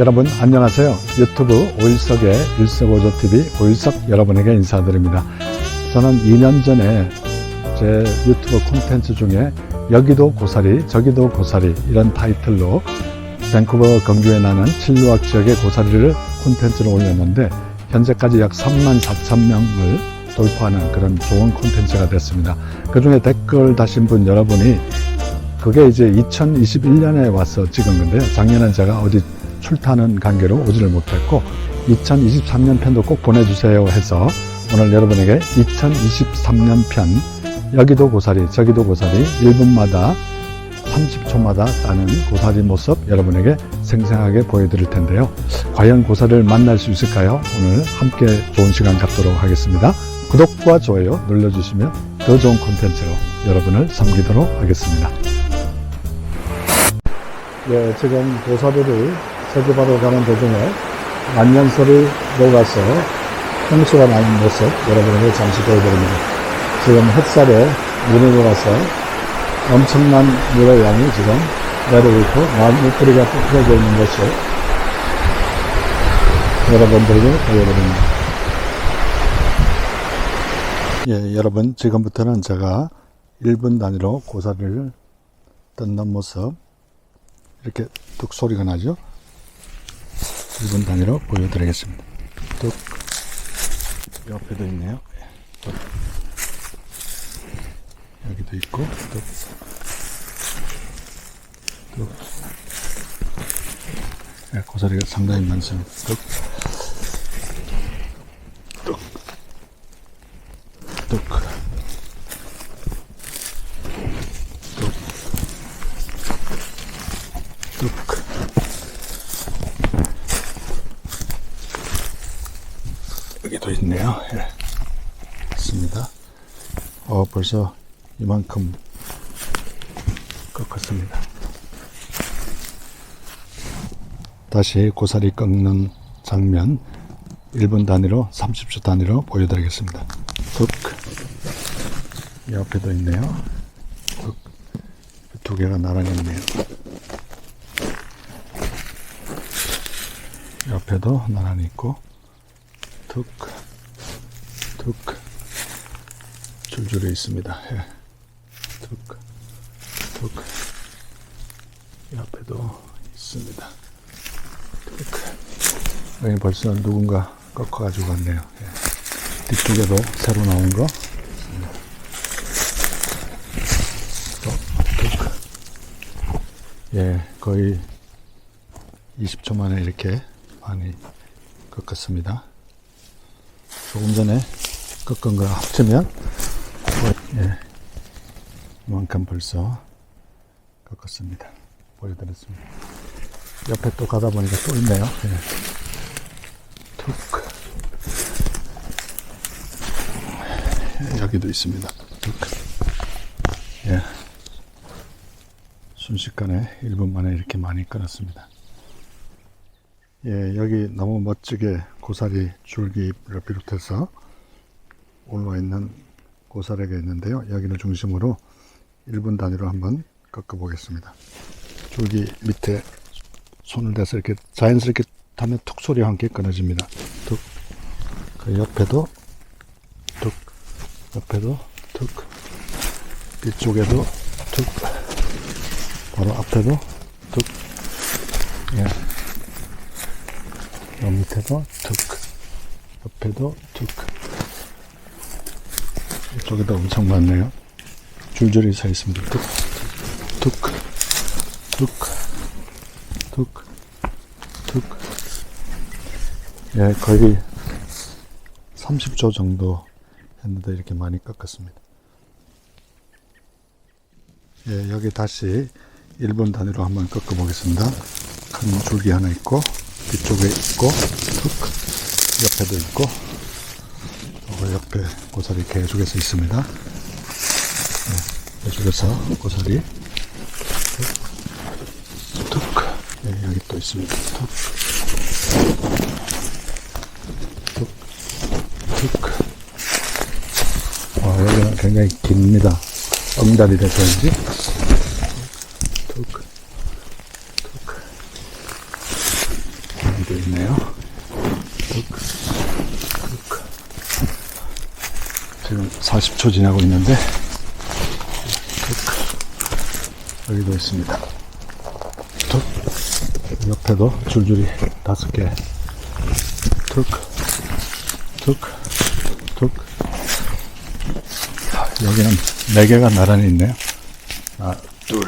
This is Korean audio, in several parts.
여러분 안녕하세요. 유튜브 오일석의 일석오조TV 오일석 여러분에게 인사드립니다. 저는 2년 전에 제 유튜브 콘텐츠 중에 여기도 고사리 저기도 고사리 이런 타이틀로 밴쿠버 근교에 나는 칠루악 지역의 고사리를 콘텐츠를 올렸는데 현재까지 약 3만 4천 명을 돌파하는 그런 좋은 콘텐츠가 됐습니다. 그 중에 댓글 다신 분 여러분이 그게 이제 2021년에 와서 찍은 건데요. 작년엔 제가 어디 출타하는 관계로 오지를 못했고 2023년 편도 꼭 보내주세요 해서 오늘 여러분에게 2023년 편 여기도 고사리 저기도 고사리 1분마다 30초마다 따는 고사리 모습 여러분에게 생생하게 보여드릴 텐데요. 과연 고사리를 만날 수 있을까요? 오늘 함께 좋은 시간 갖도록 하겠습니다. 구독과 좋아요 눌러주시면 더 좋은 콘텐츠로 여러분을 섬기도록 하겠습니다. 예, 지금 고사리를 세계바로 가는 도중에 만년설을 녹아서 홍수가 나는 모습 여러분에게 잠시 보여드립니다. 지금 햇살에 눈이 녹아서 엄청난 물의 양이 지금 내리고 있고 나무뿌리가 부풀어져 있는 모습 여러분들에게 보여드립니다. 예, 여러분 지금부터는 제가 1분 단위로 고사리를 뜯는 모습 이렇게 뚝 소리가 나죠? 1분 단위로 보여드리겠습니다. 뚝 옆에도 있네요. 뚝. 여기도 있고 뚝. 뚝. 네, 고사리가 상당히 많습니다. 뚝. 뚝. 뚝. 뚝. 여기도 있네요. 예. 있습니다. 어, 벌써 이만큼 꺾었습니다. 다시 고사리 꺾는 장면 1분 단위로 30초 단위로 보여드리겠습니다. 툭. 옆에도 있네요. 툭. 두 개가 나란히 있네요. 옆에도 나란히 있고 툭, 툭, 줄줄이 있습니다. 예. 툭, 툭, 옆에도 있습니다. 툭. 여기 벌써 누군가 꺾어가지고 갔네요. 예. 뒤쪽에도 새로 나온 거. 예, 거의 20초 만에 이렇게 많이 꺾었습니다. 조금 전에 꺾은 거 합치면 예, 이만큼 벌써 꺾었습니다. 보여드렸습니다. 옆에 또 가다 보니까 또 있네요. 예. 툭 예, 여기도 있습니다. 툭 예. 순식간에 1분 만에 이렇게 많이 끊었습니다. 예, 여기 너무 멋지게 고사리 줄기를 비롯해서 올라와 있는 고사리가 있는데요. 여기를 중심으로 1분 단위로 한번 꺾어 보겠습니다. 줄기 밑에 손을 대서 이렇게 자연스럽게 타면 툭 소리와 함께 끊어집니다. 툭. 그 옆에도 툭. 옆에도 툭. 뒤쪽에도 툭. 바로 앞에도 툭. 예. 옆 밑에도 툭 옆에도 툭 이쪽에도 엄청 많네요. 줄줄이 서 있습니다. 툭 툭 툭 툭 툭. 예 거의 30초 정도 했는데 이렇게 많이 깎았습니다. 예 여기 다시 1분 단위로 한번 꺾어 보겠습니다. 큰 줄기 하나 있고 뒤쪽에 있고 툭 옆에도 있고 어, 옆에 고사리 계속해서 있습니다. 네, 계속해서 고사리. 툭, 툭. 네, 여기 또 있습니다. 툭, 굉장히 깁니다. 엉다리 대표인지? 툭, 툭. 40초 지나고 있는데 툭. 여기도 있습니다. 툭. 옆에도 줄줄이 다섯 개. 툭. 툭. 툭. 아, 여기는 네 개가 나란히 있네요. 하나, 둘,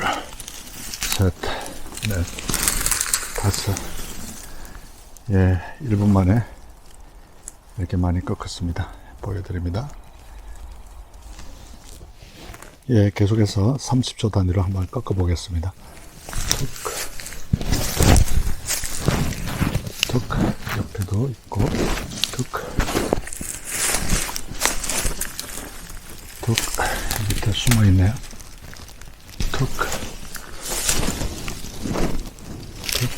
셋, 넷, 다섯. 예, 1분 만에 이렇게 많이 꺾었습니다. 보여드립니다. 예, 계속해서 30초 단위로 한번 꺾어 보겠습니다. 툭, 툭, 옆에도 있고, 툭, 툭, 밑에 숨어 있네요. 툭, 툭.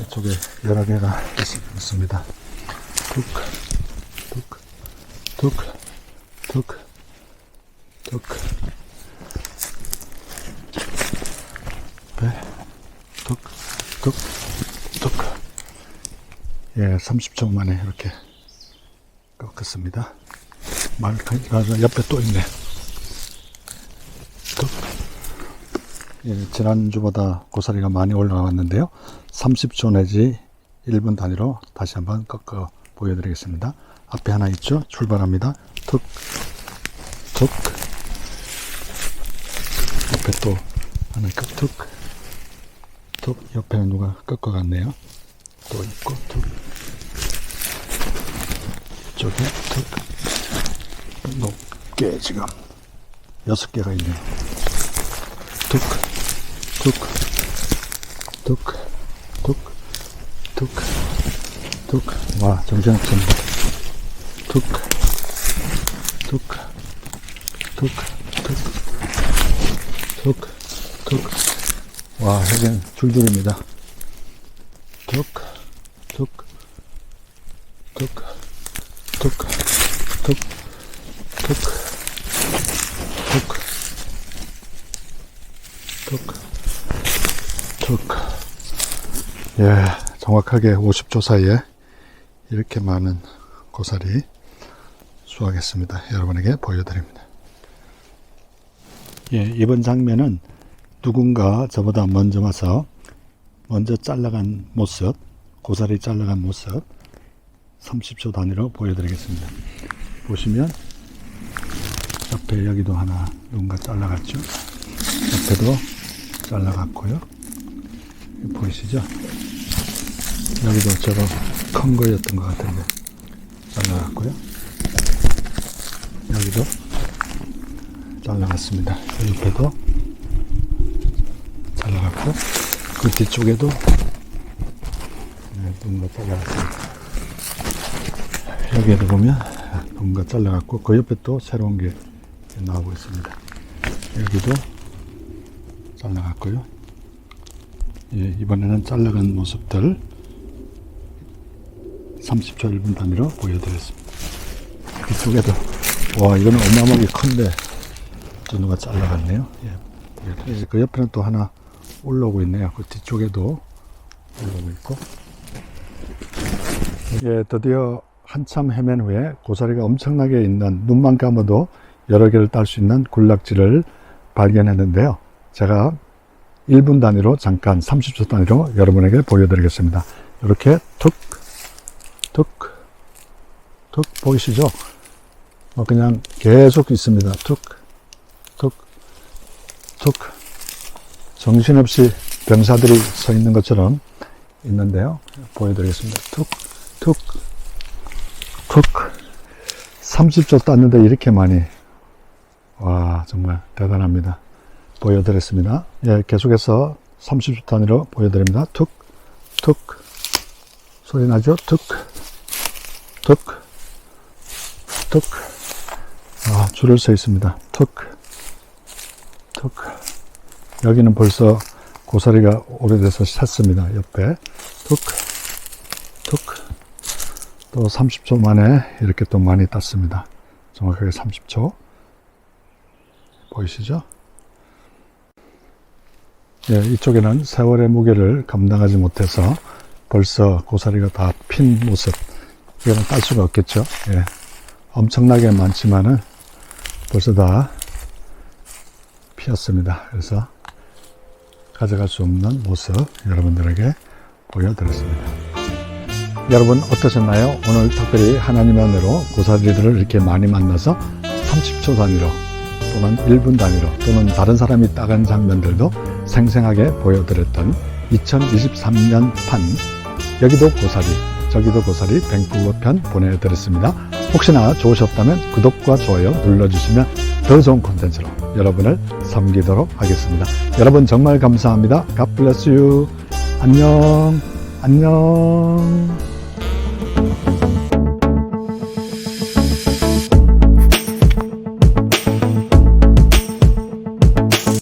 이쪽에 여러 개가 있, 있습니다. 툭, 툭, 툭, 툭, 툭. 배, 툭, 툭, 툭. 예, 30초 만에 이렇게 꺾었습니다. 말카가 옆에 또 있네. 툭. 예, 지난주보다 고사리가 많이 올라왔는데요. 30초 내지 1분 단위로 다시 한번 꺾어 보여드리겠습니다. 앞에 하나 있죠? 출발합니다. 툭, 툭. 옆에 또 하나 있고, 툭, 툭. 옆에는 누가 꺾어갔네요. 또 있고, 툭. 이쪽에 툭. 높게 지금 여섯 개가 있네요. 툭, 툭, 툭, 툭, 툭, 툭. 와, 정신없습니다. 툭, 툭, 툭, 툭, 툭, 툭. 와, 여기는 줄줄입니다. 툭, 툭, 툭, 툭, 툭, 툭, 툭. 툭, 툭. 예, 정확하게 50초 사이에 이렇게 많은 고사리 수확했습니다. 여러분에게 보여드립니다. 예, 이번 장면은 누군가 저보다 먼저 와서 먼저 잘라간 모습, 고사리 잘라간 모습 30초 단위로 보여드리겠습니다. 보시면 옆에 여기도 하나 누군가 잘라갔죠. 옆에도 잘라갔고요. 보이시죠? 여기도 저거 큰 거였던 것 같은데 잘라갔고요. 여기도 잘라갔습니다. 옆에도 잘라갔고 그 뒤쪽에도 네, 누군가 잘라갔습니다. 여기에도 보면 누군가 잘라갔고 그 옆에 또 새로운 게 나오고 있습니다. 여기도 잘라갔고요. 예, 이번에는 잘라간 모습들 30초 1분 단위로 보여드렸습니다. 이쪽에도 와 이거는 어마어마하게 큰데 또 누가 잘라갔네요. 예, 그 옆에는 또 하나 올라오고 있네요. 그 뒤쪽에도 올라오고 있고 예, 드디어 한참 헤맨 후에 고사리가 엄청나게 있는 눈만 감아도 여러 개를 딸 수 있는 군락지를 발견했는데요. 제가 1분 단위로 잠깐 30초 단위로 여러분에게 보여드리겠습니다. 이렇게 툭, 툭, 툭 보이시죠? 어, 그냥 계속 있습니다. 툭, 툭, 툭. 정신없이 병사들이 서 있는 것처럼 있는데요. 보여드리겠습니다. 툭, 툭, 툭. 30초 땄는데 이렇게 많이. 와, 정말 대단합니다. 보여드렸습니다. 예, 계속해서 30초 단위로 보여드립니다. 툭, 툭. 소리 나죠? 툭, 툭, 툭. 아, 줄을 서 있습니다. 툭, 툭. 여기는 벌써 고사리가 오래돼서 찼습니다. 옆에. 툭, 툭. 또 30초 만에 이렇게 또 많이 땄습니다. 정확하게 30초. 보이시죠? 예, 이쪽에는 세월의 무게를 감당하지 못해서 벌써 고사리가 다 핀 모습 이거는 딸 수가 없겠죠. 예. 엄청나게 많지만은 벌써 다 피었습니다. 그래서 가져갈 수 없는 모습 여러분들에게 보여드렸습니다. 여러분 어떠셨나요? 오늘 특별히 하나님의 은혜로 고사리들을 이렇게 많이 만나서 30초 단위로 또는 1분 단위로 또는 다른 사람이 따간 장면들도 생생하게 보여드렸던 2023년 판 여기도 고사리 저기도 고사리 뱅크고 편 보내드렸습니다. 혹시나 좋으셨다면 구독과 좋아요 눌러주시면 더 좋은 콘텐츠로 여러분을 섬기도록 하겠습니다. 여러분 정말 감사합니다. God bless you. 안녕. 안녕.